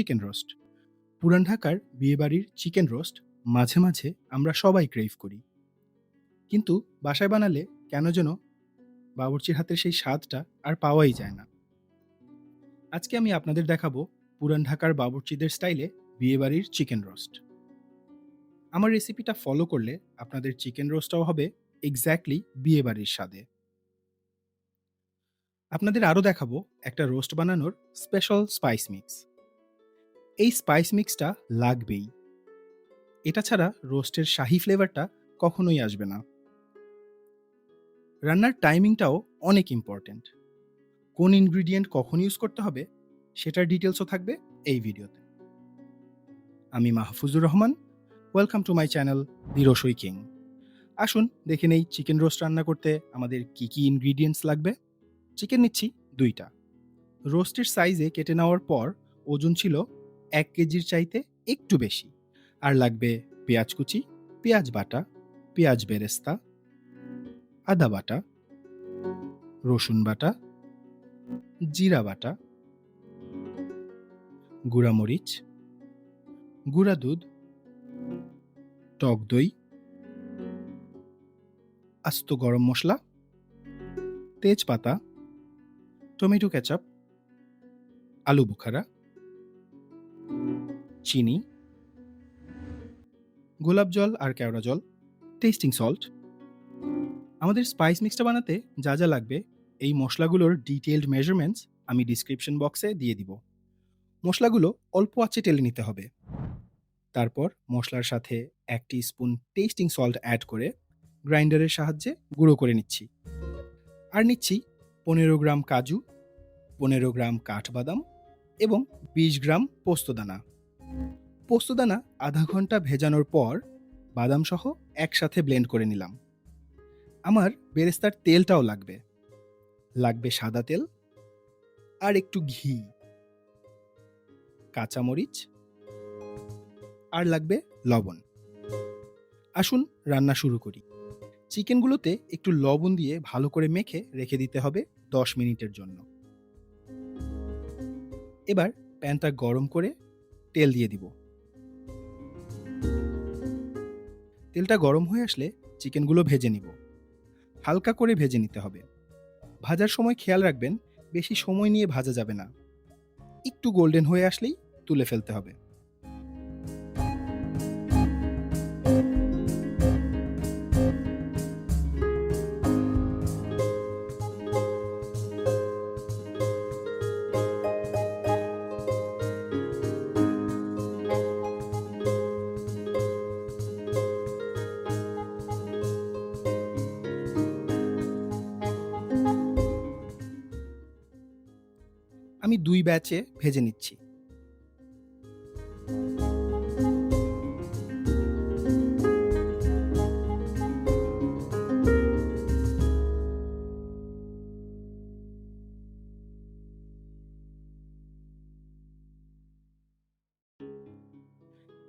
Chicken roast পুরান ঢাকার বিয়েবাড়ির চিকেন রোস্ট মাঝে মাঝে আমরা সবাই ক্রেভ করি। কিন্তু বাসায় বানালে কেন যেন বাবুর্চির হাতের সেই স্বাদটা আর পাওয়াই যায় না। আজকে আমি আপনাদের দেখাবো পুরান ঢাকার বাবুর্চিদের স্টাইলে বিয়েবাড়ির চিকেন রোস্ট আমার রেসিপিটা ফলো করলে আপনাদের চিকেন রোস্টটাও হবে এক্স্যাক্টলি বিয়েবাড়ির স্বাদে। আপনাদের আরও দেখাবো একটা রোস্ট বানানোর স্পেশাল স্পাইস মিক্স এই স্পাইস মিক্সটা লাগবেই। এটা ছাড়া রোস্টের শাহি ফ্লেভারটা কখনোই আসবে না। রান্নার টাইমিংটাও অনেক ইম্পর্ট্যান্ট কোন ইনগ্রিডিয়েন্ট কখন ইউজ করতে হবে সেটার ডিটেলসও থাকবে এই ভিডিওতে আমি Mahfuzur Rahman welcome to my channel the Rasoi king আসুন, দেখে নেই চিকেন রোস্ট রান্না করতে আমাদের কি কি ইনগ্রিডিয়েন্টস লাগবে? চিকেন নিচ্ছি দুইটা। রোস্টের সাইজে কেটে নেওয়ার পর ওজন ছিল এক কেজির চাইতে একটু বেশি। আর লাগবে পেঁয়াজ কুচি, পেঁয়াজ বাটা, পেঁয়াজ বেরেস্তা, আদা বাটা, রসুন বাটা, জিরা বাটা, গুঁড়া মরিচ, গুঁড়া দুধ, টক দই, আস্ত গরম মশলা, তেজপাতা, টমেটো কেচাপ, আলু বুখারা চিনি, গোলাপ জল আর কেওড়া জল টেস্টিং সল্ট আমাদের স্পাইস মিক্সটা বানাতে যা যা লাগবে, এই মশলাগুলোর ডিটেলড মেজারমেন্টস আমি ডিসক্রিপশন বক্সে দিয়ে দিব। মশলাগুলো অল্প আঁচে টেলে নিতে হবে। তারপর মশলার সাথে এক স্পুন টেস্টিং সল্ট অ্যাড করে গ্রাইন্ডারের সাহায্যে গুঁড়ো করে নিচ্ছি। আর নিচ্ছি পনেরো গ্রাম কাজু, পনেরো গ্রাম কাঠবাদাম এবং বিশ গ্রাম পোস্তদানা পোস্তদানা আধা ঘণ্টা ভেজানোর পর বাদাম সহ একসাথে ব্লেন্ড করে নিলাম। আমার বেরেস্তার তেলটাও লাগবে। লাগবে সাদা তেল আর একটু ঘি। কাঁচামরিচ আর লাগবে লবণ। আসুন রান্না শুরু করি। চিকেনগুলোতে একটু লবণ দিয়ে ভালো করে মেখে রেখে দিতে হবে দশ মিনিটের জন্য। এবার প্যানটা গরম করে তেল দিয়ে দিব। তেলটা গরম হয়ে আসলে চিকেনগুলো ভেজে নিব। হালকা করে ভেজে নিতে হবে। ভাজার সময় খেয়াল রাখবেন, বেশি সময় নিয়ে ভাজা যাবে না। একটু গোল্ডেন হয়ে আসলেই তুলে ফেলতে হবে। দুই ব্যাচে ভেজে নিচ্ছি।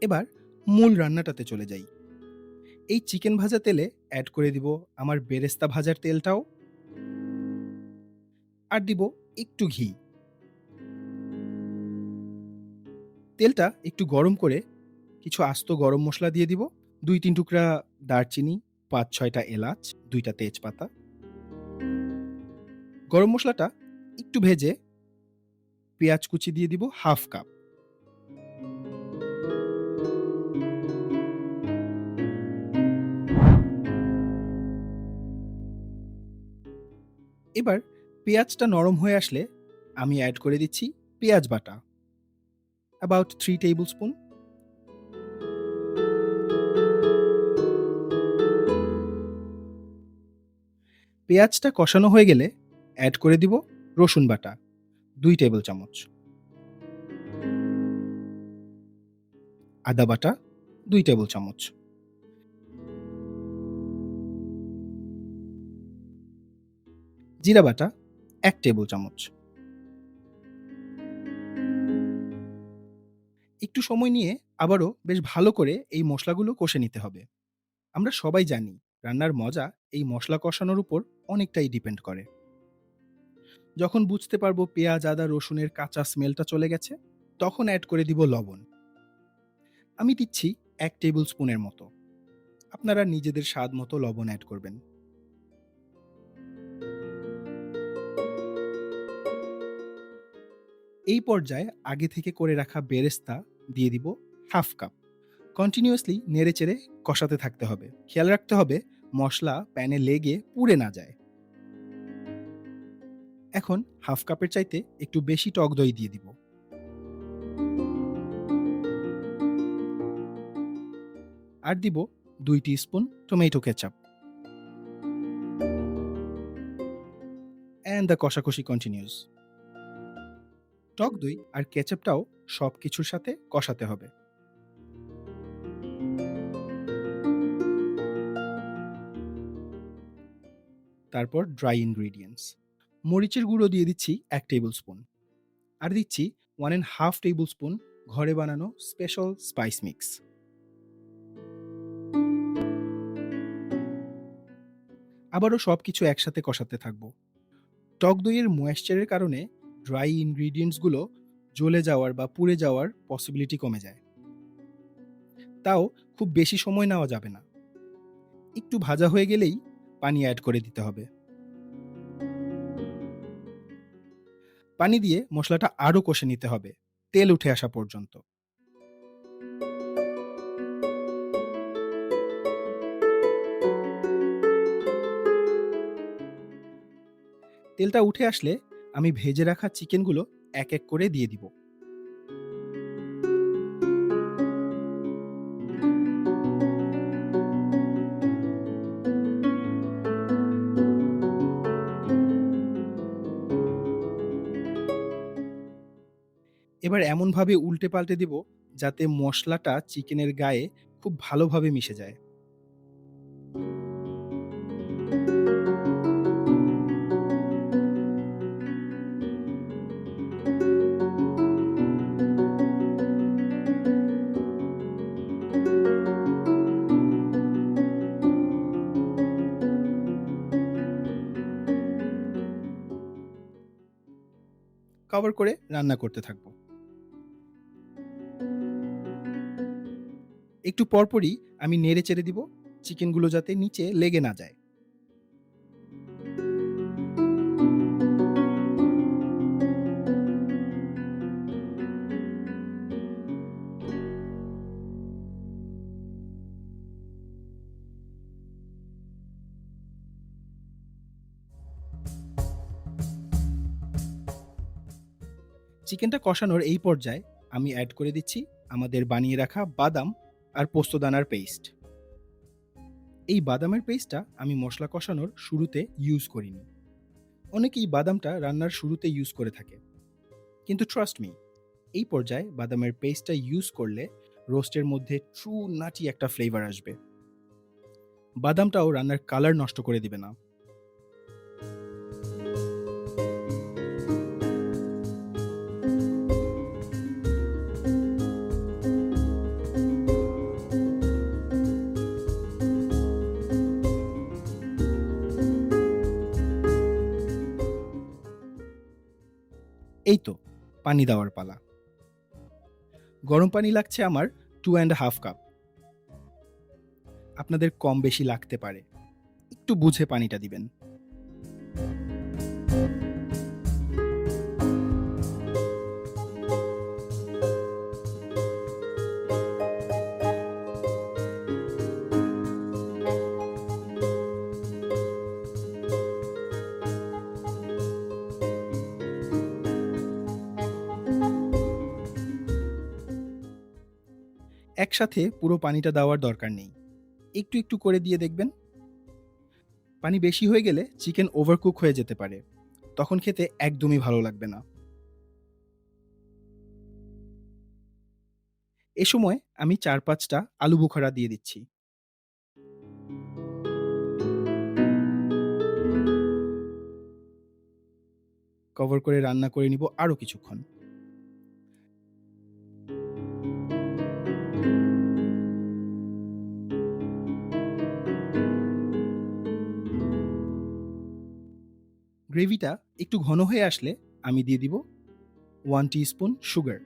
এবার মূল রান্নাটাতে চলে যাই। এই চিকেন ভাজা তেলে অ্যাড করে দিব আমার বেরেস্তা ভাজার তেলটাও। আর দিব একটু ঘি। তেলটা একটু গরম করে কিছু আস্ত গরম মশলা দিয়ে দিব। দুই তিন টুকরা দারচিনি, পাঁচ ছয়টা এলাচ, দুইটা তেজপাতা। গরম মশলাটা একটু ভেজে পেঁয়াজ কুচি দিয়ে দিব হাফ কাপ। এবার পেঁয়াজটা নরম হয়ে আসলে আমি অ্যাড করে দিচ্ছি পেঁয়াজ বাটা। About 3 tablespoon. পেঁয়াজটা কষানো হয়ে গেলে অ্যাড করে দিব রসুন বাটা, দুই টেবিল চামচ। আদা বাটা, দুই টেবিল চামচ। জিরা বাটা, এক টেবিল চামচ। একটু সময় নিয়ে আবারও বেশ ভালো করে এই মশলাগুলো কষে নিতে হবে। আমরা সবাই জানি রান্নার মজা এই মশলা কষানোর উপর অনেকটাই ডিপেন্ড করে। যখন বুঝতে পারব পেঁয়াজ, আদা, রসুনের কাঁচা স্মেলটা চলে গেছে, তখন অ্যাড করে দিব লবণ। আমি দিচ্ছি এক টেবিল স্পুনের মতো। আপনারা নিজেদের স্বাদ মতো লবণ অ্যাড করবেন। এই পর্যায়ে আগে থেকে করে রাখা বেরেস্তা দিয়ে দিব হাফ কাপ। কন্টিনিউয়াসলি নেড়েচেড়ে কষাতে থাকতে হবে। খেয়াল রাখতে হবে মশলা প্যানে লেগে পুড়ে না যায়। এখন হাফ কাপের চাইতে একটু বেশি টক দই দিয়ে দিব। আর দিব দুই spoon tomato ketchup. And the কষাকষি কন্টিনিউস টক দই আর কেচাপটাও সব কিছুর সাথে কষাতে হবে। তারপর ড্রাই ইনগ্রিডিয়েন্টস মরিচের গুঁড়ো দিয়ে দিচ্ছি এক টেবিল স্পুন আর দিচ্ছি one and half tablespoon ঘরে বানানো স্পেশাল স্পাইস মিক্স আবারও সব কিছু একসাথে কষাতে থাকব। টক দইয়ের ময়েশ্চারের কারণে ড্রাই ইনগ্রিডিয়েন্টসগুলো জ্বলে যাওয়ার বা পুড়ে যাওয়ার পসিবিলিটি কমে যায়। তাও খুব বেশি সময় নেওয়া যাবে না। একটু ভাজা হয়ে গেলেই পানি অ্যাড করে দিতে হবে। পানি দিয়ে মশলাটা আরও কষে নিতে হবে, তেল উঠে আসা পর্যন্ত। তেলটা উঠে আসলে আমি ভেজে রাখা চিকেনগুলো এক এক করে দিয়ে দিব। এবার এমনভাবে উল্টে পাল্টে দিব যাতে মশলাটা চিকেনের গায়ে খুব ভালোভাবে মিশে যায়। কভার করে রান্না করতে থাকব। একটু পরপরই আমি নেড়ে চেড়ে দিব, চিকেনগুলো যাতে নিচে লেগে না যায়। চিকেনটা কষানোর এই পর্যায়ে আমি অ্যাড করে দিচ্ছি আমাদের বানিয়ে রাখা বাদাম আর পোস্তদানার পেস্ট এই বাদামের পেস্টটা আমি মশলা কষানোর শুরুতে ইউজ করিনি। অনেকেই বাদামটা রান্নার শুরুতে ইউজ করে থাকে। কিন্তু ট্রাস্ট মি এই পর্যায়ে বাদামের পেস্টটা ইউজ করলে রোস্টের মধ্যে ট্রু নাটি একটা ফ্লেভার আসবে। বাদামটাও রান্নার কালার নষ্ট করে দিবে না। এই তো পানি দেওয়ার পালা। গরম পানি লাগছে আমার টু অ্যান্ড হাফ কাপ আপনাদের কম বেশি লাগতে পারে। একটু বুঝে পানিটা দিবেন। একসাথে পুরো পানিটা দেওয়ার দরকার নেই। একটু একটু করে দিয়ে দেখবেন। পানি বেশি হয়ে গেলে চিকেন ওভারকুক হয়ে যেতে পারে। তখন খেতে একদমই ভালো লাগবে না। এ সময় আমি চার পাঁচটা আলু বুখারা দিয়ে দিচ্ছি। কভার করে রান্না করে নিব আরও কিছুক্ষণ। গ্রেভিটা একটু ঘন হয়ে আসলে আমি দিয়ে দিব ওয়ান স্পুন সুগার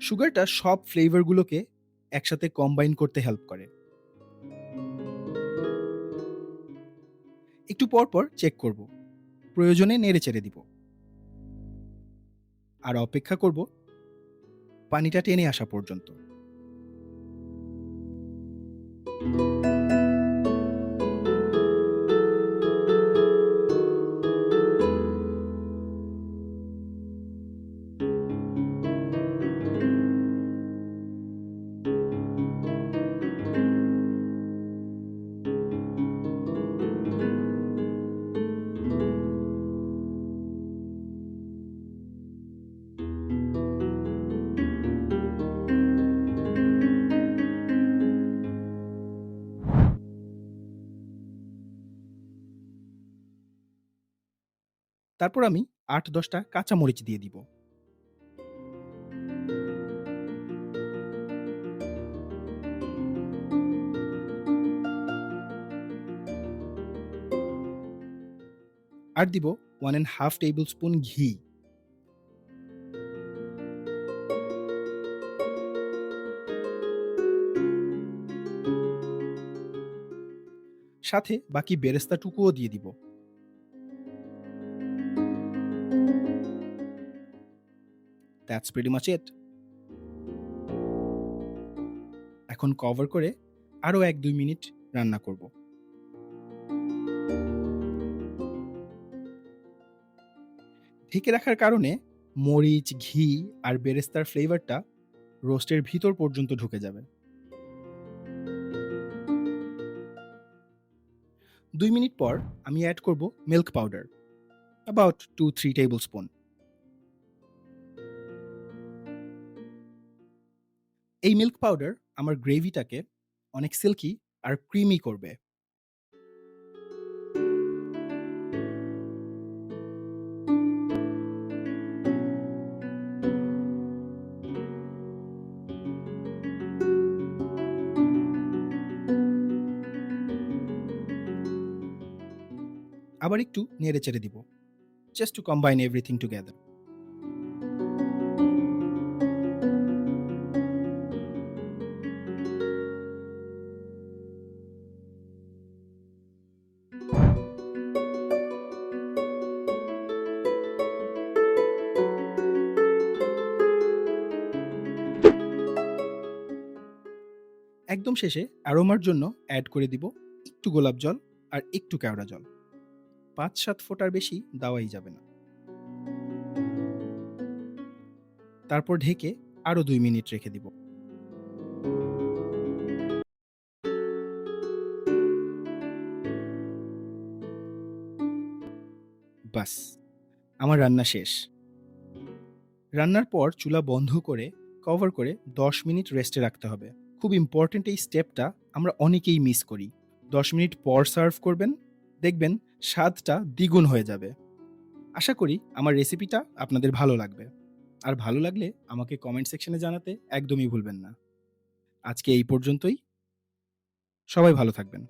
সুগারটা সব ফ্লেভারগুলোকে একসাথে কম্বাইন করতে হেল্প করে। একটু পর পর চেক করব। প্রয়োজনে নেড়ে চেড়ে দিব। আর অপেক্ষা করব পানিটা টেনে আসা পর্যন্ত। তারপর আমি আট দশটা কাঁচামরিচ দিয়ে দিব। আর দিব one and half tablespoon ঘি। সাথে বাকি বেরেস্তাটুকুও দিয়ে দিব। দ্যাটস প্রিটি মাচ ইট এখন কভার করে আরও এক দুই মিনিট রান্না করব। ঢেকে রাখার কারণে মরিচ, ঘি আর বেরেস্তার ফ্লেভারটা রোস্টের ভিতর পর্যন্ত ঢুকে যাবে। দুই মিনিট পর আমি অ্যাড করব milk powder about two three tablespoon এই মিল্ক পাউডার আমার গ্রেভিটাকে অনেক সিল্কি আর ক্রিমি করবে। আবার একটু নেড়ে চেড়ে দিব। Just to combine everything together একদম শেষে অ্যারোমার জন্য অ্যাড করে দিব একটু গোলাপ জল আর একটু কেওড়া জল। পাঁচ সাত ফোঁটার বেশি দেওয়াই যাবে না। তারপর ঢেকে আরও দুই মিনিট রেখে দিব। বাস, আমার রান্না শেষ। রান্নার পর চুলা বন্ধ করে কভার করে দশ মিনিট রেস্টে রাখতে হবে। খুব ইম্পর্ট্যান্ট এই স্টেপটা আমরা অনেকেই মিস করি। দশ মিনিট পর সার্ভ করবেন, দেখবেন স্বাদটা দ্বিগুণ হয়ে যাবে। আশা করি আমার রেসিপিটা আপনাদের ভালো লাগবে। আর ভালো লাগলে আমাকে কমেন্ট সেকশনে জানাতে একদমই ভুলবেন না। আজকে এই পর্যন্তই। সবাই ভালো থাকবেন।